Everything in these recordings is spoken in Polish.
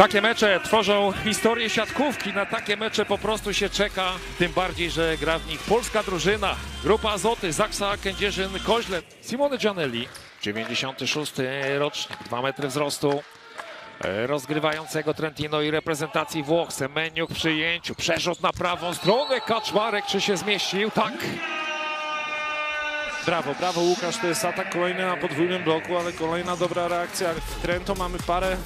Takie mecze tworzą historię siatkówki. Na takie mecze po prostu się czeka. Tym bardziej, że gra w nich polska drużyna. Grupa Azoty, Zaksa, Kędzierzyn, Koźle. Simone Gianelli, 96 rocznik, 2 metry wzrostu. Rozgrywającego Trentino i reprezentacji Włoch. Semeniuk w przyjęciu. Przerzut na prawą stronę. Kaczmarek czy się zmieścił? Tak. Brawo, brawo Łukasz, to jest atak kolejny na podwójnym bloku, ale kolejna dobra reakcja. W Trento mamy parę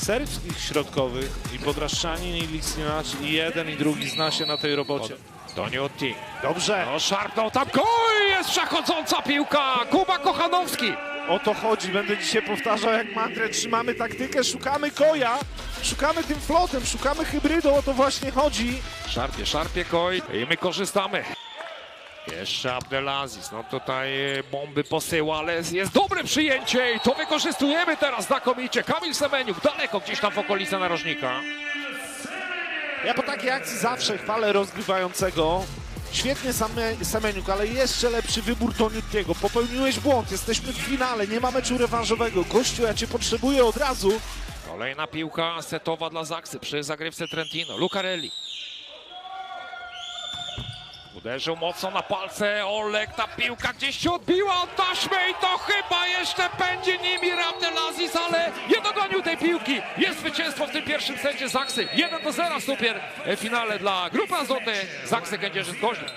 serbskich środkowych i Podraszczanin i Liksnina, czyli jeden i drugi zna się na tej robocie. Doniutti. Dobrze, No szarpnął tam. Gol! Jest przechodząca piłka. Kuba Kochanowski. o to chodzi, będę dzisiaj powtarzał jak mantrę, trzymamy taktykę, szukamy koja, szukamy tym flotem, szukamy hybrydą, o to właśnie chodzi. Szarpie, szarpie koj i my korzystamy. Jeszcze Abdelaziz, no tutaj e, bomby posyła, ale jest, jest dobre przyjęcie i to wykorzystujemy teraz znakomicie. Kamil Semeniuk daleko gdzieś tam w okolicy narożnika. Ja po takiej akcji zawsze chwalę rozgrywającego. Świetnie Same- Semeniuk, ale jeszcze lepszy wybór Toniutiego. Popełniłeś błąd, jesteśmy w finale, nie ma meczu rewanżowego. Gościu, ja cię potrzebuję od razu. Kolejna piłka setowa dla Zaksy przy zagrywce Trentino. Lucarelli. Uderzył mocno na palce Olek, ta piłka gdzieś się odbiła od taśmy i to chyba jeszcze pędzi nimi Abdelaziz, ale nie dogonił tej piłki. Jest zwycięstwo w tym pierwszym secie Zaksy. 1 do 0 w super finale dla grupy Azoty Zaksy Kędzierzyn Koźle.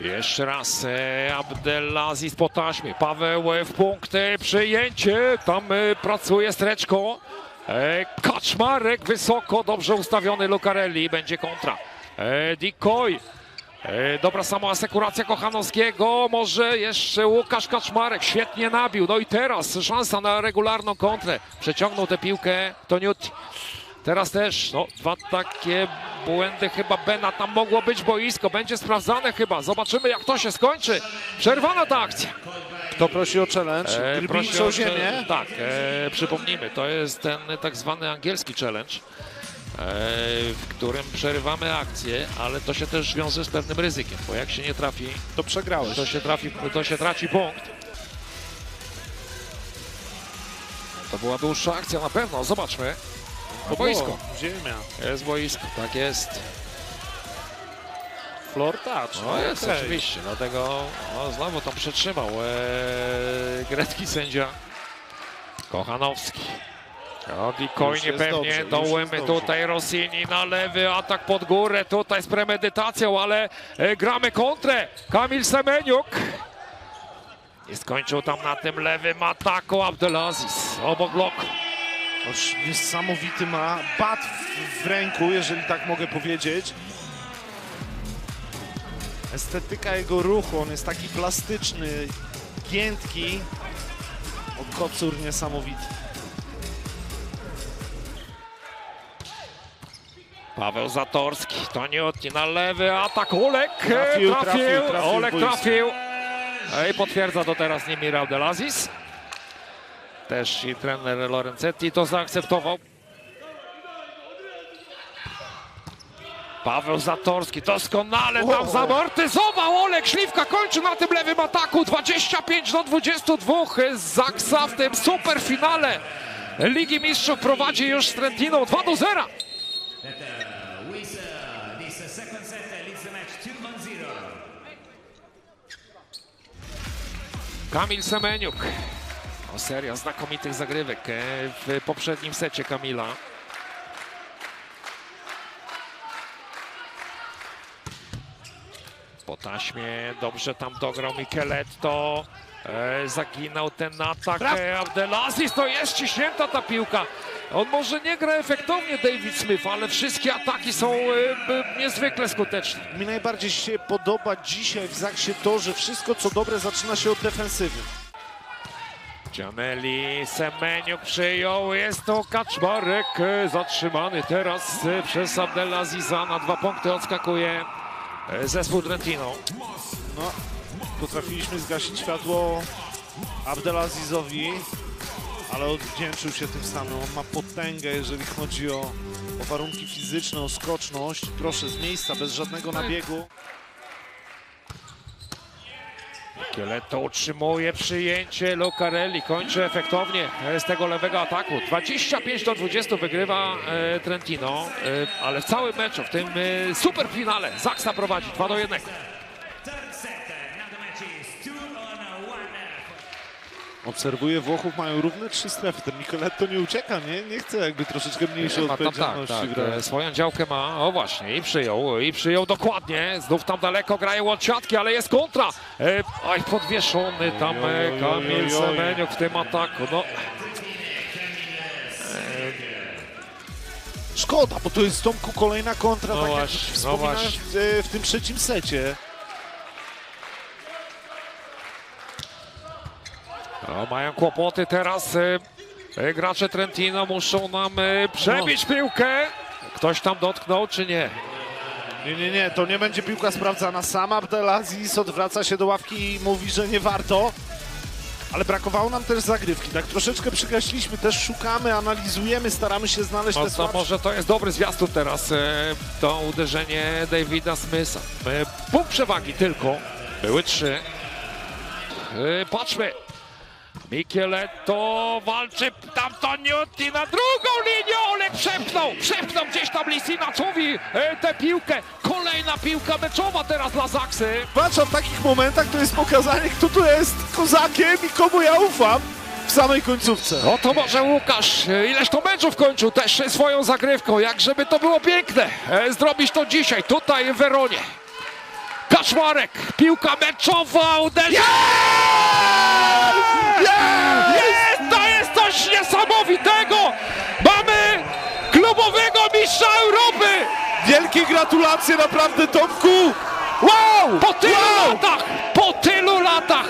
Jeszcze raz e, Abdelaziz po taśmie. Paweł e, w punkty, przyjęcie. Tam e, pracuje streczko. E, Kaczmarek wysoko, dobrze ustawiony Lucarelli. Będzie kontra. E, Dikoy. E, dobra sama asekuracja Kochanowskiego. Może jeszcze Łukasz Kaczmarek. Świetnie nabił. No i teraz szansa na regularną kontrę. Przeciągnął tę piłkę Toniutti. Teraz też, no, dwa takie błędy chyba Bena, tam mogło być boisko, będzie sprawdzane chyba, zobaczymy jak to się skończy. Przerwana ta akcja. Kto prosi o challenge? E, proszę o ziemię. Tak, e, przypomnijmy, to jest ten tak zwany angielski challenge, e, w którym przerywamy akcję, ale to się też wiąże z pewnym ryzykiem, bo jak się nie trafi, To przegrałeś. to się, trafi, to się traci punkt. To była dłuższa akcja na pewno, zobaczmy. To boisko. Ziemia. Jest boisko, tak jest. Floor touch. No jest okej. oczywiście, dlatego no, znowu tam przetrzymał e, grecki sędzia Kochanowski. Kojnie jest pewnie, dobrze, tutaj Rossini na lewy, atak pod górę, tutaj z premedytacją, ale e, gramy kontrę. Kamil Semeniuk. I skończył tam na tym lewym ataku Abdelaziz obok bloku. Noż niesamowity ma bat w, w ręku, jeżeli tak mogę powiedzieć. Estetyka jego ruchu, on jest taki plastyczny, giętki. O kocur niesamowity. Paweł Zatorski, to nie odcina lewy atak, Olek e, Trafił, trafił, trafił, trafił Olek trafił. E, I potwierdza to teraz Nimir Abdelaziz. Też i trener Lorenzetti to zaakceptował. Paweł Zatorski doskonale tam zamortyzował. Olek Śliwka kończy na tym lewym ataku. 25 do 22. Zaksa w tym superfinale Ligi Mistrzów prowadzi już z Trentiną 2 do 0. that uh, uh, this uh, second set uh, leads the match 2-1-0. Kamil Semeniuk. O seria znakomitych zagrywek e, w poprzednim secie Kamila. Po taśmie dobrze tam dograł Micheletto. E, zaginął ten atak e, Abdelaziz. To jest ciśnięta ta piłka. On może nie gra efektownie David Smith, ale wszystkie ataki są e, niezwykle skuteczne. Mi najbardziej się podoba dzisiaj w Zaksie to, że wszystko co dobre zaczyna się od defensywy. Gianelli, Semeniuk przyjął, jest to Kaczmarek e, zatrzymany teraz e, przez Abdelaziza, na dwa punkty odskakuje zespół Trentino. No, potrafiliśmy zgasić światło Abdelazizowi, ale odwdzięczył się tym samym. On ma potęgę, jeżeli chodzi o, o warunki fizyczne, o skoczność. Proszę, z miejsca, bez żadnego nabiegu. Kieletto utrzymuje przyjęcie, Lucarelli kończy efektownie z tego lewego ataku. 25 do 20 wygrywa e, Trentino, e, ale w całym meczu, w tym e, superfinale Zaksa prowadzi 2 do 1. Obserwuję, Włochów mają równe trzy strefy. Ten Micheletto nie ucieka, nie? Nie chce jakby troszeczkę mniejszej tak, odpowiedzialności tak, grać. e, swoją działkę ma, o właśnie, i przyjął, i przyjął dokładnie, znów tam daleko grają od siatki, ale jest kontra. E, Aj, podwieszony tam Oj, e, oj, Kamil. Semeniuk w tym ataku, no. Szkoda, bo to jest Tomku kolejna kontra, No tak właśnie, jak no e, w tym trzecim secie. No, mają kłopoty teraz. e, e, Gracze Trentino muszą nam e, przebić piłkę. Ktoś tam dotknął, czy nie? Nie, nie, nie, to nie będzie piłka sprawdzana. Sam Abdelaziz odwraca się do ławki i mówi, że nie warto. Ale brakowało nam też zagrywki. Tak troszeczkę przygaśliśmy, też szukamy, analizujemy, staramy się znaleźć No te słabsze. może to jest dobry zwiastun teraz, to uderzenie Davida Smitha. Punkt przewagi tylko, były trzy. Patrzmy. Micheletto walczy tam Toniutti na drugą linię, Olek przepchnął, przepchnął gdzieś tam Lisinaczowi e, tę piłkę. Kolejna piłka meczowa teraz dla Zaksy. Patrz, a w takich momentach to jest pokazanie, kto tu jest kozakiem i komu ja ufam w samej końcówce. No to może Łukasz, e, ileż to meczów kończył też e, swoją zagrywką, jak żeby to było piękne, zrobić to dzisiaj, tutaj w Weronie. Kaczmarek, piłka meczowa, uderzenie! Jest! Wielkie gratulacje naprawdę Tomku! Wow! Po tylu Wow! latach! Po tylu latach!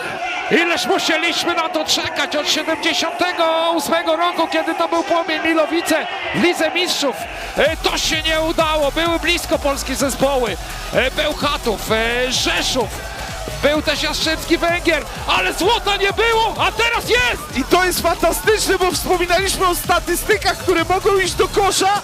Ileż musieliśmy na to czekać od 78 roku, kiedy to był Płomień Milowice w Lidze Mistrzów. E, To się nie udało. Były blisko polskie zespoły. E, Bełchatów, e, Rzeszów. Był też Jastrzębski Węgier, ale złota nie było, a teraz jest! I to jest fantastyczne, bo wspominaliśmy o statystykach, które mogą iść do kosza,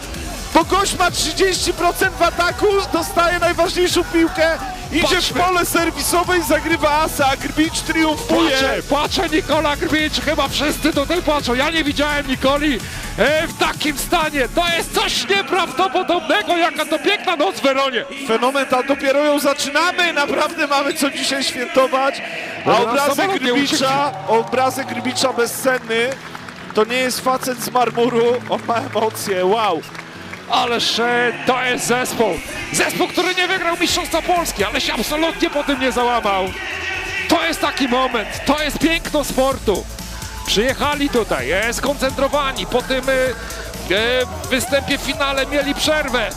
bo gość ma 30% w ataku, dostaje najważniejszą piłkę, idzie w Patrzmy. pole serwisowe i zagrywa asa, a Grbicz triumfuje. Płacze, płacze Nikola Grbicz, chyba wszyscy tutaj płaczą. Ja nie widziałem Nikoli e, w takim stanie. To jest coś nieprawdopodobnego, jaka to piękna noc w Weronie. Fenomen, a dopiero ją zaczynamy, naprawdę mamy co dzisiaj świętować, a obrazek Grbicza, obrazek Grbicza bezcenny, to nie jest facet z marmuru, on ma emocje, wow. Ależ e, to jest zespół. Zespół, który nie wygrał Mistrzostwa Polski, ale się absolutnie po tym nie załamał. To jest taki moment, to jest piękno sportu. Przyjechali tutaj, e, skoncentrowani, po tym e, występie w finale mieli przerwę.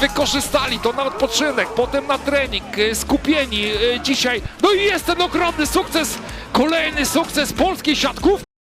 Wykorzystali to na odpoczynek, potem na trening, skupieni dzisiaj. No i jest ten ogromny sukces, kolejny sukces polskiej siatkówki.